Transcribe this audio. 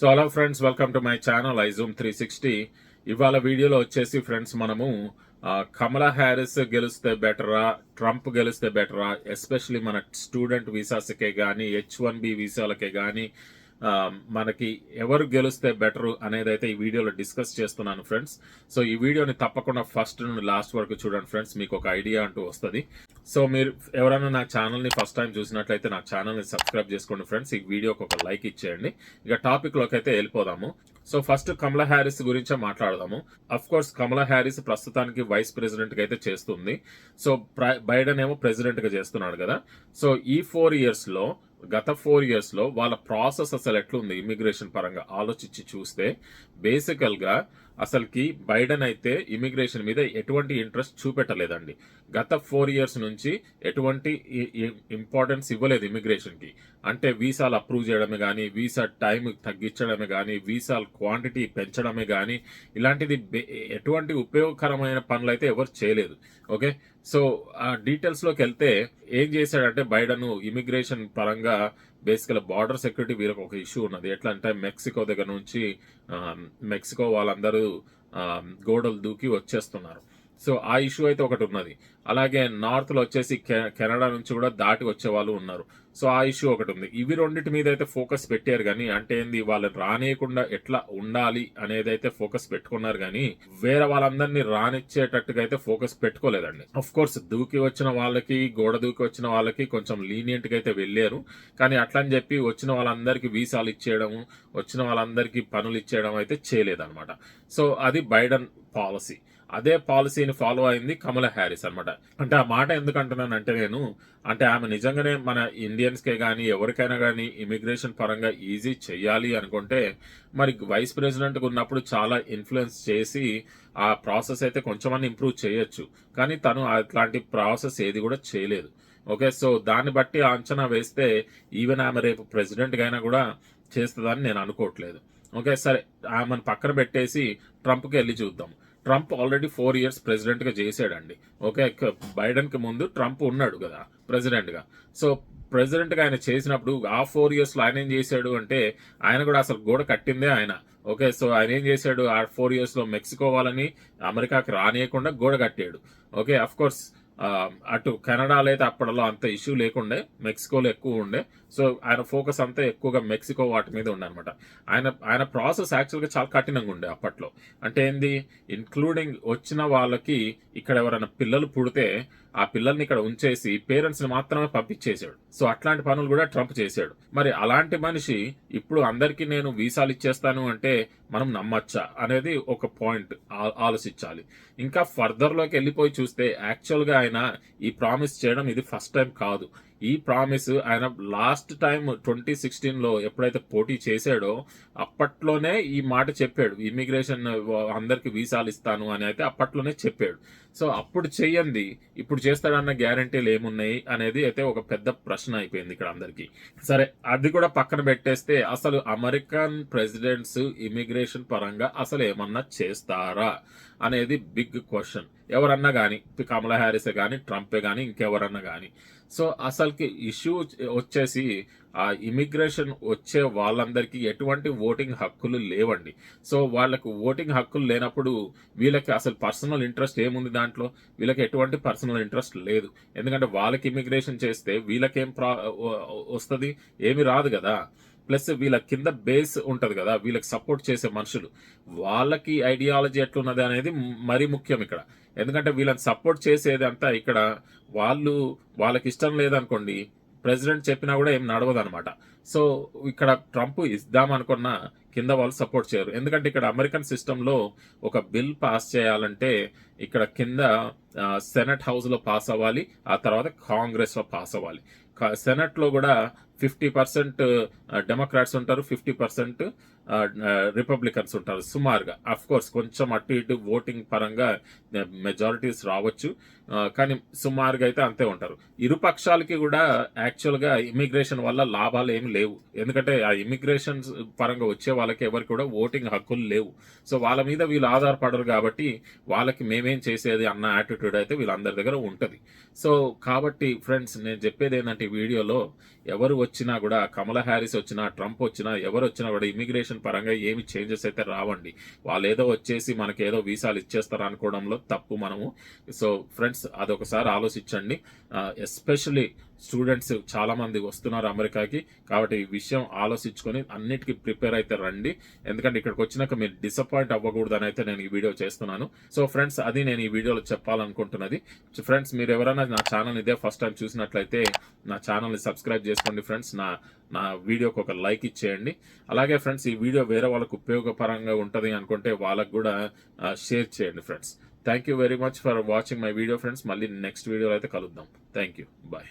So hello friends welcome to my channel iZoom three sixty ఇవాళ వీడియోలో వచ్చేసి friends మనము కమలా హ్యారిస్ గెలిస్తే బెటరా ట్రంప్ గెలిస్తే బెటరా ఎస్పెషలీ మన స్టూడెంట్ వీసాస్కే కానీ హెచ్ వన్ బి వీసాలకే కానీ మనకి ఎవరు గెలిస్తే బెటర్ అనేది అయితే ఈ వీడియోలో డిస్కస్ చేస్తున్నాను ఫ్రెండ్స్ సో ఈ వీడియోని తప్పకుండా ఫస్ట్ నుండి లాస్ట్ వరకు చూడండి ఫ్రెండ్స్ మీకు ఒక ఐడియా అంటూ వస్తుంది. సో మీరు ఎవరైనా నా ఛానల్ని ఫస్ట్ టైం చూసినట్లయితే నా ఛానల్ని సబ్స్క్రైబ్ చేసుకోండి ఫ్రెండ్స్. ఈ వీడియోకి ఒక లైక్ ఇచ్చేయండి. ఇక టాపిక్లోకి అయితే వెళ్ళిపోదాము. సో ఫస్ట్ కమలా హ్యారిస్ గురించే మాట్లాడదాము. అఫ్ కోర్స్ కమలా హ్యారిస్ ప్రస్తుతానికి వైస్ ప్రెసిడెంట్గా అయితే చేస్తుంది. సో బైడెన్ ఏమో ప్రెసిడెంట్గా చేస్తున్నాడు కదా. సో ఈ ఫోర్ ఇయర్స్లో గత ఫోర్ ఇయర్స్లో వాళ్ళ ప్రాసెస్ అసలు ఎట్లుంది ఇమిగ్రేషన్ పరంగా ఆలోచించి చూస్తే బేసికల్గా అసలుకి బైడెన్ అయితే ఇమిగ్రేషన్ మీద ఎటువంటి ఇంట్రెస్ట్ చూపెట్టలేదండి. గత ఫోర్ ఇయర్స్ నుంచి ఎటువంటి ఇంపార్టెన్స్ ఇవ్వలేదు ఇమిగ్రేషన్కి. అంటే వీసాలు అప్రూవ్ చేయడమే కానీ వీసా టైం తగ్గించడమే కానీ వీసాల క్వాంటిటీ పెంచడమే కానీ ఇలాంటిది ఎటువంటి ఉపయోగకరమైన పనులు అయితే ఎవరు చేయలేదు. ఓకే? సో ఆ డీటెయిల్స్లోకి వెళ్తే ఏం చేశాడంటే బైడెన్ ఇమిగ్రేషన్ పరంగా బేసికల్ బార్డర్ సెక్యూరిటీ వీళ్ళకి ఒక ఇష్యూ ఉన్నది. ఎట్లా అంటే మెక్సికో దగ్గర నుంచి మెక్సికో వాళ్ళందరూ గోడలు దూకి వచ్చేస్తున్నారు. సో ఆ ఇష్యూ అయితే ఒకటి ఉన్నది. అలాగే నార్త్లో వచ్చేసి కె- కెనడా నుంచి కూడా దాటి వచ్చే వాళ్ళు ఉన్నారు. సో ఆ ఇష్యూ ఒకటి ఉంది. ఇవి రెండింటి మీద అయితే ఫోకస్ పెట్టారు కానీ అంటే ఏంది వాళ్ళని రానియకుండా ఎట్లా ఉండాలి అనేది అయితే ఫోకస్ పెట్టుకున్నారు కానీ వేరే వాళ్ళందరినీ రానిచ్చేటట్టుగా అయితే ఫోకస్ పెట్టుకోలేదండి. అఫ్ కోర్స్ దూకి వచ్చిన వాళ్ళకి గోడ దూకి వచ్చిన వాళ్ళకి కొంచెం లీనియంట్గా అయితే వెళ్ళారు. కానీ అట్లా అని చెప్పి వచ్చిన వాళ్ళందరికీ వీసాలు ఇచ్చేయడం వచ్చిన వాళ్ళందరికీ పనులు ఇచ్చేయడం అయితే చేయలేదన్నమాట. సో అది బైడెన్ పాలసీ. అదే పాలసీని ఫాలో అయింది కమల హ్యారిస్ అనమాట అంటే ఆ మాట ఎందుకు అంటున్నానంటే నేను అంటే ఆమె నిజంగానే మన ఇండియన్స్కే కానీ ఎవరికైనా కానీ ఇమిగ్రేషన్ పరంగా ఈజీ చేయాలి అనుకుంటే మరి వైస్ ప్రెసిడెంట్గా ఉన్నప్పుడు చాలా ఇన్ఫ్లుయెన్స్ చేసి ఆ ప్రాసెస్ అయితే కొంచెం ఇంప్రూవ్ చేయొచ్చు. కానీ తను అట్లాంటి ప్రాసెస్ ఏది కూడా చేయలేదు. ఓకే సో దాన్ని బట్టి అంచనా వేస్తే ఈవెన్ ఆమె రేపు ప్రెసిడెంట్గా అయినా కూడా చేస్తుందని నేను అనుకోవట్లేదు. ఓకే సరే ఆమెను పక్కన పెట్టేసి ట్రంప్కి వెళ్ళి చూద్దాం. ట్రంప్ ఆల్రెడీ ఫోర్ ఇయర్స్ ప్రెసిడెంట్గా చేసాడండి. ఓకే బైడెన్కి ముందు ట్రంప్ ఉన్నాడు కదా ప్రెసిడెంట్గా. సో ప్రెసిడెంట్గా ఆయన చేసినప్పుడు ఆ ఫోర్ ఇయర్స్లో ఆయన ఏం చేశాడు అంటే ఆయన కూడా అసలు గోడ కట్టిందే ఆయన. ఓకే సో ఆయన ఏం చేశాడు? ఆ ఫోర్ ఇయర్స్లో మెక్సికో వాళ్ళని అమెరికాకి రానియకుండా గోడ కట్టాడు. ఓకే అఫ్ కోర్స్ అటు కెనడాలో అయితే అప్పట్లో అంత ఇష్యూ లేకుండే మెక్సికోలో ఎక్కువ ఉండే. సో ఆయన ఫోకస్ అంతా ఎక్కువగా మెక్సికో వాటి మీద ఉండే అనమాట ఆయన ఆయన ప్రాసెస్ యాక్చువల్గా చాలా కఠినంగా ఉండే అప్పట్లో. అంటే ఏంది? ఇన్క్లూడింగ్ వచ్చిన వాళ్ళకి ఇక్కడ ఎవరైనా పిల్లలు పుడితే ఆ పిల్లల్ని ఇక్కడ ఉంచేసి పేరెంట్స్ని మాత్రమే పంపించేశాడు. సో అట్లాంటి పనులు కూడా ట్రంప్ చేశాడు. మరి అలాంటి మనిషి ఇప్పుడు అందరికీ నేను వీసాలు ఇచ్చేస్తాను అంటే మనం నమ్మచ్చా అనేది ఒక పాయింట్ ఆలోచించాలి. ఇంకా ఫర్దర్లోకి వెళ్ళిపోయి చూస్తే యాక్చువల్గా ఆయన ఈ ప్రామిస్ చేయడం ఇది ఫస్ట్ టైం కాదు. ఈ ప్రామిస్ ఆయన లాస్ట్ టైం ట్వంటీ సిక్స్టీన్లో ఎప్పుడైతే పోటీ చేశాడో అప్పట్లోనే ఈ మాట చెప్పాడు. ఇమిగ్రేషన్ అందరికి వీసాలు ఇస్తాను అని అయితే అప్పట్లోనే చెప్పాడు. సో అప్పుడు చెయ్యండి. ఇప్పుడు చేస్తాడన్న గ్యారంటీలు ఏమున్నాయి అనేది అయితే ఒక పెద్ద ప్రశ్న అయిపోయింది ఇక్కడ అందరికీ. సరే అది కూడా పక్కన పెట్టేస్తే అసలు అమెరికన్ ప్రెసిడెంట్స్ ఇమిగ్రేషన్ పరంగా అసలు ఏమన్నా చేస్తారా అనేది బిగ్ క్వశ్చన్. ఎవరన్నా కానీ కమలా హ్యారిసే కానీ ట్రంపే కానీ ఇంకెవరన్నా కానీ సో అసలుకి ఇష్యూ వచ్చేసి ఆ ఇమిగ్రేషన్ వచ్చే వాళ్ళందరికీ ఎటువంటి ఓటింగ్ హక్కులు లేవండి. సో వాళ్ళకు ఓటింగ్ హక్కులు లేనప్పుడు వీళ్ళకి అసలు పర్సనల్ ఇంట్రెస్ట్ ఏముంది దాంట్లో? వీళ్ళకి ఎటువంటి పర్సనల్ ఇంట్రెస్ట్ లేదు. ఎందుకంటే వాళ్ళకి ఇమిగ్రేషన్ చేస్తే వీళ్ళకేం ప్రా వస్తుంది? ఏమి రాదు కదా. ప్లస్ వీళ్ళ కింద బేస్ ఉంటుంది కదా వీళ్ళకి సపోర్ట్ చేసే మనుషులు. వాళ్ళకి ఐడియాలజీ ఎట్లున్నది అనేది మరీ ముఖ్యం ఇక్కడ. ఎందుకంటే వీళ్ళని సపోర్ట్ చేసేదంతా ఇక్కడ వాళ్ళు వాళ్ళకి ఇష్టం లేదనుకోండి ప్రెసిడెంట్ చెప్పినా కూడా ఏం నడవదు అనమాట సో ఇక్కడ ట్రంప్ ఇద్దామనుకున్న కింద వాళ్ళు సపోర్ట్ చేయరు. ఎందుకంటే ఇక్కడ అమెరికన్ సిస్టంలో ఒక బిల్ పాస్ చేయాలంటే ఇక్కడ కింద సెనెట్ హౌస్లో పాస్ అవ్వాలి ఆ తర్వాత కాంగ్రెస్లో పాస్ అవ్వాలి. సెనెట్లో కూడా ఫిఫ్టీ పర్సెంట్ డెమోక్రాట్స్ ఉంటారు ఫిఫ్టీ పర్సెంట్ రిపబ్లికన్స్ ఉంటారు సుమారుగా. అఫ్ కోర్స్ కొంచెం అటు ఇటు ఓటింగ్ పరంగా మెజారిటీస్ రావచ్చు కానీ సుమారుగా అయితే అంతే ఉంటారు. ఇరు పక్షాలకి కూడా యాక్చువల్గా ఇమిగ్రేషన్ వల్ల లాభాలు ఏమి లేవు. ఎందుకంటే ఆ ఇమిగ్రేషన్ పరంగా వచ్చే వాళ్ళకి ఎవరికి కూడా ఓటింగ్ హక్కులు లేవు. సో వాళ్ళ మీద వీళ్ళు ఆధారపడరు కాబట్టి వాళ్ళకి మేమేం చేసేది అన్న యాటిట్యూడ్ అయితే వీళ్ళందరి దగ్గర ఉంటుంది. సో కాబట్టి ఫ్రెండ్స్ నేను చెప్పేది ఏంటంటే వీడియోలో ఎవరు వచ్చినా కూడా కమలా హ్యారిస్ వచ్చినా ట్రంప్ వచ్చినా ఎవరు వచ్చినా కూడా ఇమిగ్రేషన్ పరంగా ఏమి చేంజెస్ అయితే రావండి. వాళ్ళు ఏదో వచ్చేసి మనకి ఏదో వీసాలు ఇచ్చేస్తారు అనుకోవడంలో తప్పు మనము. సో ఫ్రెండ్స్ అదొకసారి ఆలోచించండి. ఎస్పెషల్లీ స్టూడెంట్స్ చాలా మంది వస్తున్నారు అమెరికాకి. కాబట్టి ఈ విషయం ఆలోచించుకొని అన్నిటికీ ప్రిపేర్ అయితే రండి. ఎందుకంటే ఇక్కడికి వచ్చినాక మీరు డిసప్పాయింట్ అవ్వకూడదని అయితే నేను ఈ వీడియో చేస్తున్నాను. సో ఫ్రెండ్స్ అది నేను ఈ వీడియోలో చెప్పాలనుకుంటున్నది. ఫ్రెండ్స్ మీరు ఎవరైనా నా ఛానల్ ఇదే ఫస్ట్ టైం చూసినట్లయితే నా ఛానల్ని సబ్స్క్రైబ్ చేసుకోండి ఫ్రెండ్స్. నా నా వీడియోకి ఒక లైక్ ఇచ్చేయండి. అలాగే ఫ్రెండ్స్ ఈ వీడియో వేరే వాళ్ళకు ఉపయోగపరంగా ఉంటుంది అనుకుంటే వాళ్ళకు కూడా షేర్ చేయండి friends. Thank you very much for watching my video friends. మళ్ళీ నెక్స్ట్ వీడియోలో అయితే కలుద్దాం. Thank you. బాయ్.